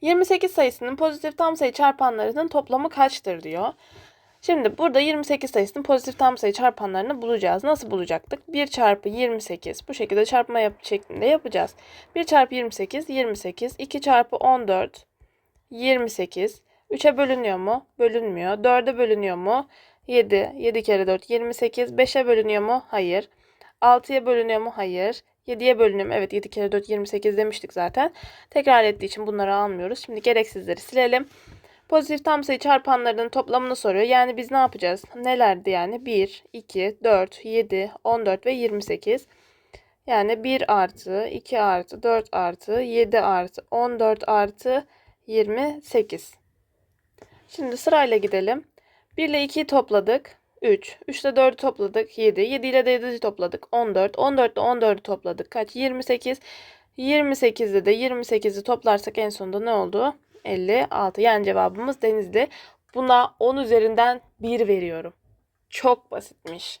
28 sayısının pozitif tam sayı çarpanlarının toplamı kaçtır diyor. Şimdi burada 28 sayısının pozitif tam sayı çarpanlarını bulacağız. Nasıl bulacaktık? 1 çarpı 28 bu şekilde çarpma yap şeklinde yapacağız. 1 çarpı 28 28 2 çarpı 14 28 3'e bölünüyor mu? Bölünmüyor. 4'e bölünüyor mu? 7. 7 kere 4 28. 5'e bölünüyor mu? Hayır. 6'ya bölünüyor mu? Hayır. 7'ye bölünüyor mu? Evet 7 kere 4 28 demiştik zaten. Tekrar ettiği için bunları almıyoruz. Şimdi gereksizleri silelim. Pozitif tam sayı çarpanlarının toplamını soruyor. Yani biz ne yapacağız? Nelerdi yani? 1, 2, 4, 7, 14 ve 28. Yani 1 artı, 2 artı, 4 artı, 7 artı, 14 artı 28. Şimdi sırayla gidelim. 1 ile 2'yi topladık. 3. 3 ile 4'ü topladık. 7. 7 ile de 7'yi topladık. 14. 14 ile 14'ü topladık. Kaç? 28. 28'de de 28'i toplarsak en sonunda ne oldu? 56. Yani cevabımız Denizli. Buna 10 üzerinden 1 veriyorum. Çok basitmiş.